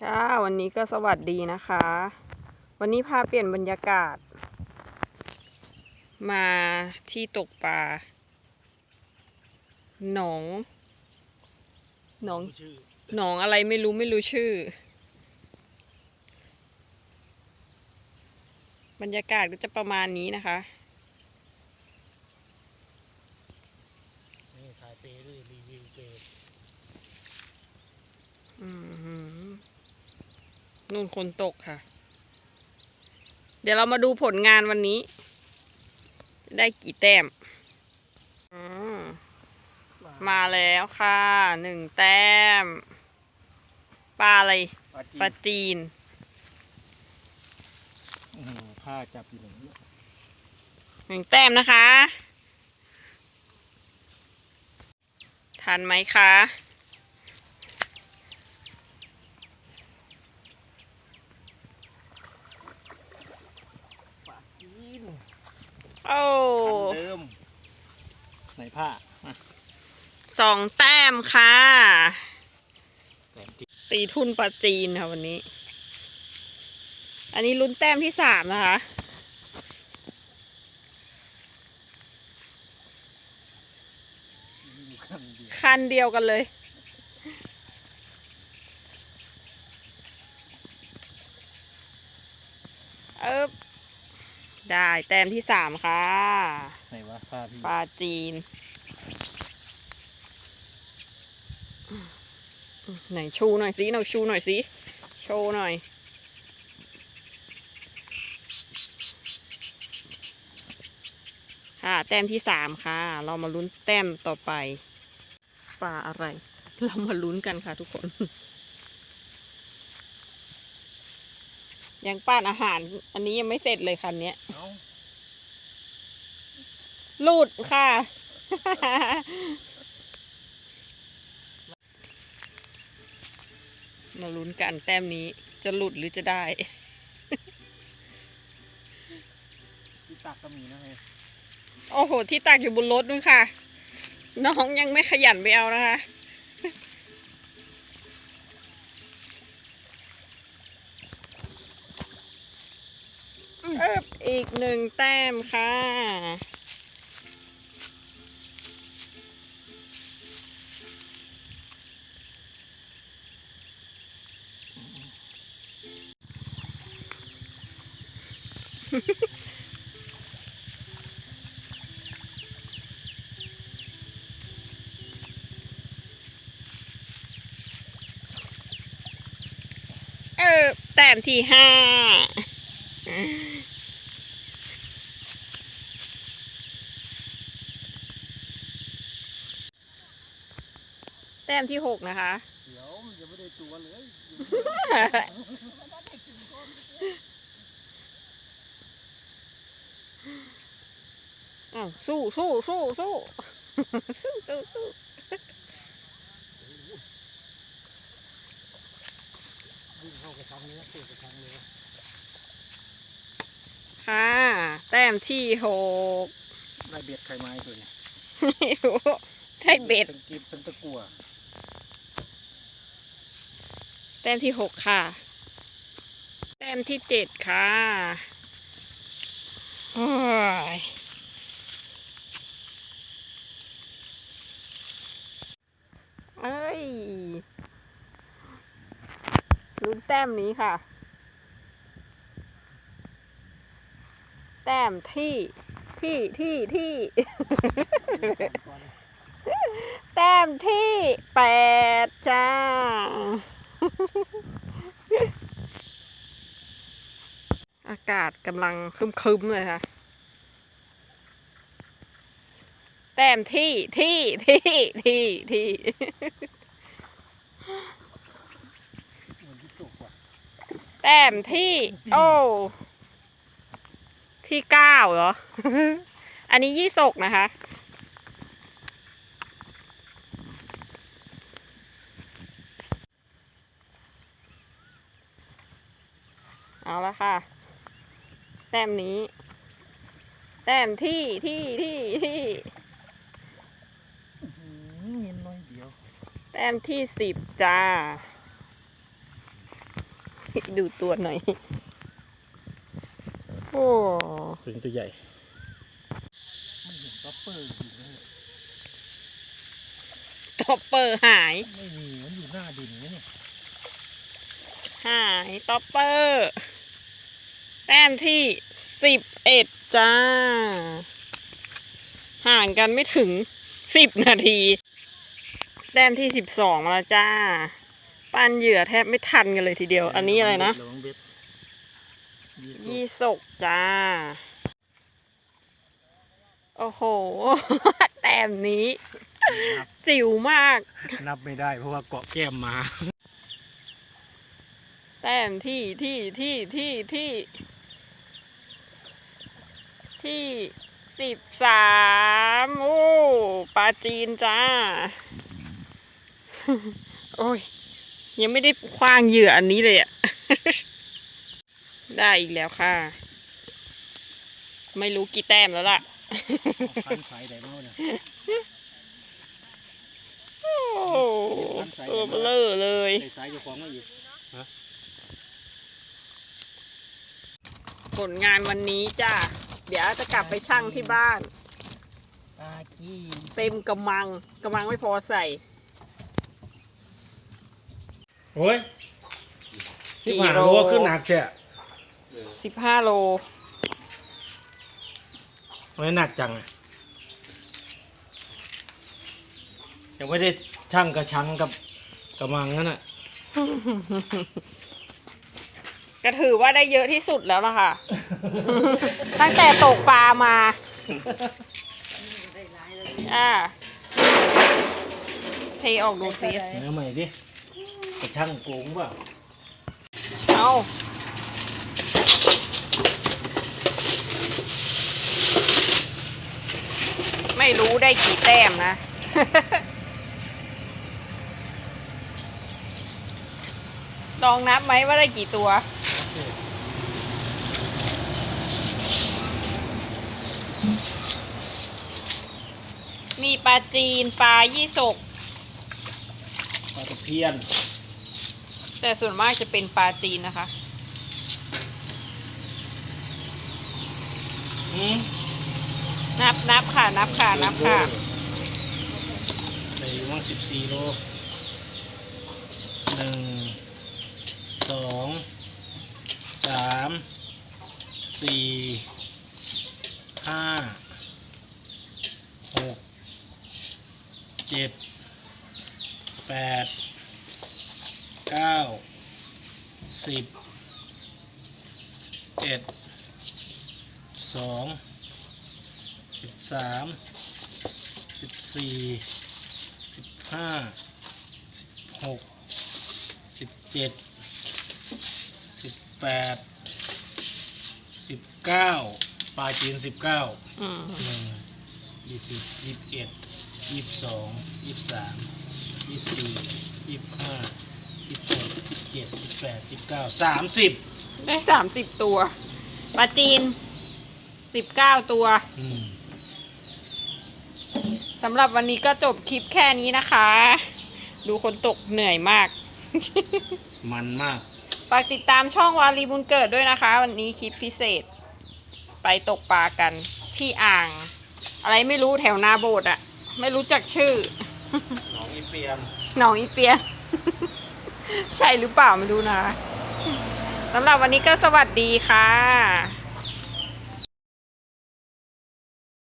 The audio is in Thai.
ค่ะวันนี้ก็สวัสดีนะคะ วันนี้พาเปลี่ยนบรรยากาศ มาที่ตกปลาหนองหนองหนองอะไรไม่รู้ไม่รู้ชื่อ บรรยากาศก็จะประมาณนี้นะคะ นี่ถ่ายเปด้วยรีวิวเป อืม นู่นคนตกค่ะ เดี๋ยวเรามาดูผลงานวันนี้ ได้กี่แต้มอืมมาแล้วค่ะหนึ่งแต้มปลาอะไรปลาจีปลาจีนอื้อหือผ้าจับอยู่อย่างนี้หนึ่งแต้มนะคะ ทันไหมคะ ปลาจีน โอ้คันเดิมไหนผ้าอะสองแต้มค่ะแต้มที่ตีทุนปลาจีนค่ะวันนี้ อันนี้ลุ้นแต้มที่สามนะคะมีอยู่คันเดียวคันเดียวกันเลย เอบ ได้แต้มที่สามค่ะไหนวะผ้าพี่ปลาจีน ไหนชูหน่อยสิหน่อยชูหน่อยสิโชว์หน่อย ค่ะ แต้มที่สามค่ะ เรามาลุ้นแต้มต่อไป ปลาอะไร เรามาลุ้นกันค่ะทุกคน ยังป้านอาหาร อันนี้ยังไม่เสร็จเลยคันเนี้ยเอ้าลูดค่ะ มาลุ้นกันแต้มนี้จะหลุดหรือจะได้ ที่ตักก็มีนะเฮ้ยโอ้โห ที่ตากอยู่บนรถนู่นค่ะ น้องยังไม่ขยันไปเอานะคะ เอิบอีกหนึ่งแต้มค่ะ เออแต้มที่ห้า แต้มที่หกนะคะ เดี๋ยวมันยังไม่ได้ตัวเลยอ้าวสู้สู้สู้สู้สู้สู้สู้วิ่งเข้ากระชังเนื้อเปิดกระชังเลยค่ะแต้มที่หกได้เบ็ดใครไม้ตัวเนี่ยไม่รู้ ได้เบ็ดทั้งกิบทั้งตะกั่วแต้มที่หกค่ะ แต้มที่เจ็ดค่ะโอ้ยเอ้ยลุ้นแต้มนี้ค่ะ แต้มที่ที่ที่ที่ แต้มที่แปดจ้า อากาศกำลังคึมๆเลยค่ะ แต้มที่ที่ที่ที่ที่เตกว่ะแต้มที่ โอ้ ที่เก้าเหรอ อันนี้ยี่สกนะคะ เอาละค่ะ แต้มนี้ แต้มที่ที่ที่ที่อื้อหือเงินน้อยเดียว แต้มที่สิบจ้า ดูตัวหน่อย โอ้ถึงตัวใหญ่มันเห็นป๊อปเปอร์อยู่นะเนี่ยท็อปเปอร์หาย ไม่มี มันอยู่หน้าดินนะเนี่ย หายท็อปเปอร์ แต้มที่สิบเอ็ดจ้า ห่างกันไม่ถึงสิบนาที แต้มที่สิบสองมาแล้วจ้า ปั้นเหยื่อแทบไม่ทันกันเลยทีเดียว อันนี้อะไรนะลองเบ็ดยี่ยี่สิบสกจ้า โอ้โห แต้มนี้นับจิ๋วมาก นับไม่ได้เพราะว่าเกาะแก้มมา แต้มที่ที่ที่ที่ที่ ที่สิบสามโอ้ปลาจีนจ้า โอ้ย ยังไม่ได้คว้างเหยื่ออันนี้เลยอะได้อีกแล้วค่ะ ไม่รู้กี่แต้มแล้วล่ะพันไฟได้เมื่อเนี่ยโอ้ตัวเบลอเลยใส่สายเจ้าของมาอยู่ผลงานวันนี้จ้า เดี๋ยวจะกลับไปชั่งที่บ้านตากี้เต็มกำมังกำมังไม่พอใส่ โอ้ยสี่สิบห้าโล โลขึ้นหนักแค่สิบห้าโลไม่หนักจังอะยังไม่ได้ช่างกระชังกับกระมังนั่นน่ะก็ถือว่าได้เยอะที่สุดแล้วล่ะค่ะ ตั้งแต่ตกปลามา อ่าเทออกดูสิเนื้อใหม่ดิกระชังโกงเปล่าเอาไม่รู้ได้กี่แต้มนะ ลองนับไหมว่าได้กี่ตัว มีปลาจีนปลายี่สก ปลาตะเพียน แต่ส่วนมากจะเป็นปลาจีนนะคะ อืมนับนับค่ะ นับค่ะ นับค่ะในว่างสิบสี่โลหนึ่ง สอง สาม สี่ ห้าหก เจ็ดแปดเก้าสิบเอ็ดสองสิบสามสิบสี่สิบห้าสิบหกสิบเจ็ดสิบแปดสิบเก้าปลาจีนสิบเก้าอืม หนึ่งยี่สิบยี่สิบเอ็ด ยี่สิบสองยี่สิบสามยี่สิบสี่ยี่สิบห้ายี่สิบหกยี่สิบเจ็ดยี่สิบแปดยี่สิบเก้าสามสิบได้สามสิบตัวปลาจีนสิบเก้าตัวอืมสำหรับวันนี้ก็จบคลิปแค่นี้นะคะ ดูคนตกเหนื่อยมาก มันมาก ฝากติดตามช่องวารีบุญเกิดด้วยนะคะ วันนี้คลิปพิเศษ ไปตกปลากันที่อ่าง อะไรไม่รู้แถวนาโบดอะ ไม่รู้จักชื่อ หนองอีเปียมหนองอีเปียน ใช่หรือเปล่าไม่รู้นะคะสำหรับวันนี้ก็สวัสดีค่ะ